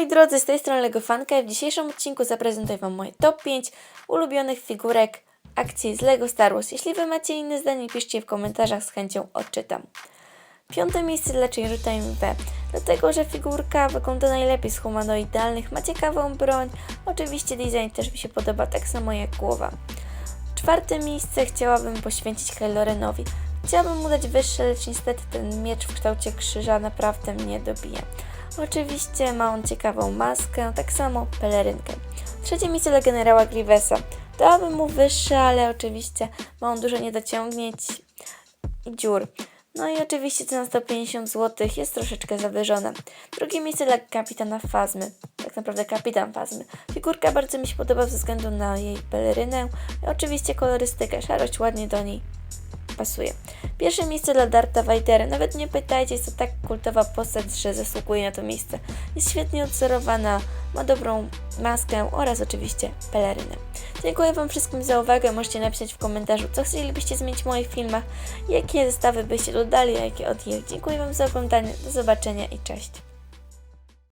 moi drodzy, z tej strony Legofanka i w dzisiejszym odcinku zaprezentuję Wam moje top 5 ulubionych figurek akcji z Lego Star Wars. Jeśli Wy macie inne zdanie, piszcie w komentarzach, z chęcią odczytam. Piąte miejsce dla Time V, dlatego że figurka wygląda najlepiej z humanoidalnych, ma ciekawą broń, oczywiście design też mi się podoba, tak samo jak głowa. Czwarte miejsce chciałabym poświęcić Kylo Renowi. Chciałabym mu dać wyższe, lecz niestety ten miecz w kształcie krzyża naprawdę mnie dobija. Oczywiście ma on ciekawą maskę, tak samo pelerynkę. Trzecie miejsce dla generała Grievesa. Dałabym mu wyższe, ale oczywiście ma on dużo niedociągnięć i dziur. No i oczywiście cena 150 zł jest troszeczkę zawyżona. Drugie miejsce dla kapitana Fazmy. Tak naprawdę kapitan Fazmy. Figurka bardzo mi się podoba ze względu na jej pelerynę i oczywiście kolorystykę. Szarość ładnie do niej pasuje. Pierwsze miejsce dla Darta Vadera. Nawet nie pytajcie, jest to tak kultowa postać, że zasługuje na to miejsce. Jest świetnie odzorowana, ma dobrą maskę oraz oczywiście pelerynę. Dziękuję Wam wszystkim za uwagę. Możecie napisać w komentarzu, co chcielibyście zmienić w moich filmach, jakie zestawy byście dodali, a jakie odjęli. Dziękuję Wam za oglądanie. Do zobaczenia i cześć.